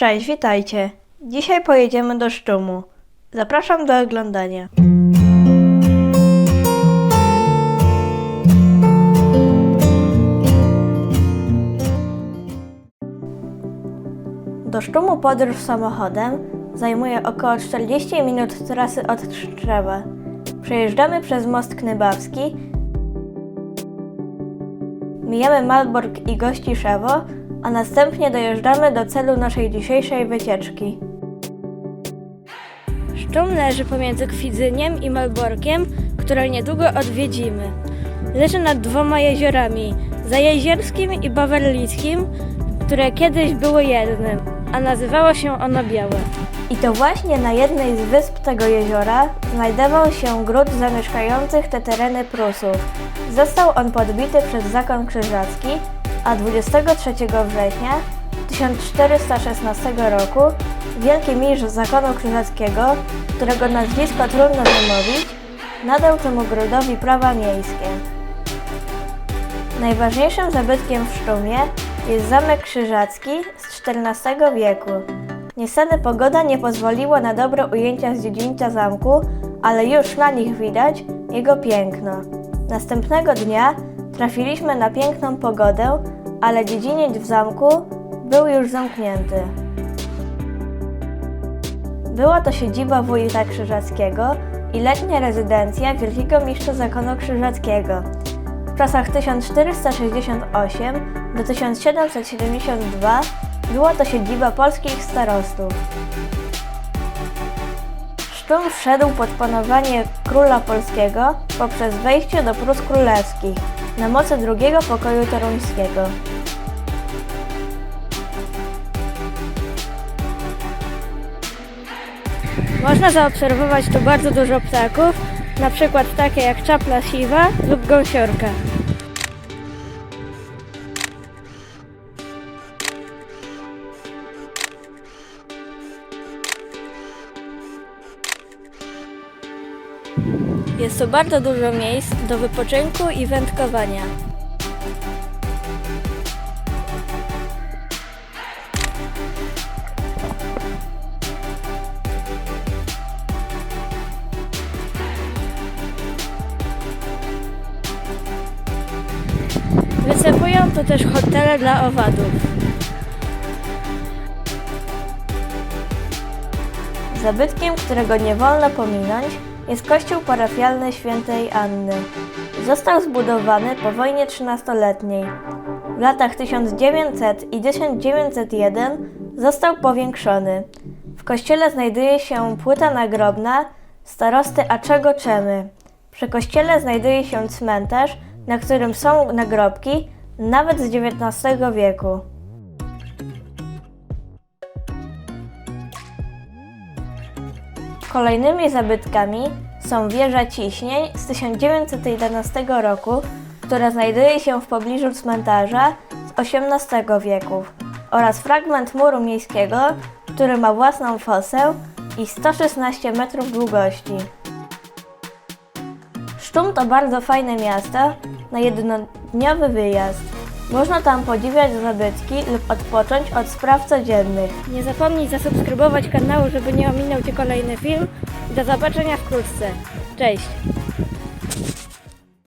Cześć, witajcie. Dzisiaj pojedziemy do Sztumu. Zapraszam do oglądania. Do Sztumu podróż samochodem zajmuje około 40 minut trasy od Tczewa. Przejeżdżamy przez most Knybawski, mijamy Malbork i Gościszewo, a następnie dojeżdżamy do celu naszej dzisiejszej wycieczki. Sztum leży pomiędzy Kwidzyniem i Malborkiem, które niedługo odwiedzimy. Leży nad dwoma jeziorami, Zajezierskim i Bawerlickim, które kiedyś były jednym, a nazywało się ono Białe. I to właśnie na jednej z wysp tego jeziora znajdował się gród zamieszkających te tereny Prusów. Został on podbity przez zakon krzyżacki, a 23 września 1416 roku wielki mistrz zakonu krzyżackiego, którego nazwisko trudno wymówić, nadał temu grudowi prawa miejskie. Najważniejszym zabytkiem w Sztumie jest zamek krzyżacki z XIV wieku. Niestety pogoda nie pozwoliła na dobre ujęcia z dziedzińca zamku, ale już na nich widać jego piękno. Następnego dnia trafiliśmy na piękną pogodę, ale dziedziniec w zamku był już zamknięty. Była to siedziba wójta krzyżackiego i letnia rezydencja wielkiego mistrza zakonu krzyżackiego. W czasach 1468 do 1772 była to siedziba polskich starostów. Sztum wszedł pod panowanie króla polskiego poprzez wejście do Prus Królewskich na mocy drugiego pokoju toruńskiego. Można zaobserwować tu bardzo dużo ptaków, na przykład takie jak czapla siwa lub gąsiorka. Jest tu bardzo dużo miejsc do wypoczynku i wędkowania. Występują tu też hotele dla owadów. Zabytkiem, którego nie wolno pominąć, jest kościół parafialny świętej Anny. Został zbudowany po wojnie 13-letniej. W latach 1900 i 1901 został powiększony. W kościele znajduje się płyta nagrobna starosty Aczego Czemy. Przy kościele znajduje się cmentarz, na którym są nagrobki nawet z XIX wieku. Kolejnymi zabytkami są wieża ciśnień z 1911 roku, która znajduje się w pobliżu cmentarza z XVIII wieku oraz fragment muru miejskiego, który ma własną fosę i 116 metrów długości. Sztum to bardzo fajne miasto na jednodniowy wyjazd. Można tam podziwiać zabytki lub odpocząć od spraw codziennych. Nie zapomnij zasubskrybować kanału, żeby nie ominął Cię kolejny film. Do zobaczenia wkrótce. Cześć!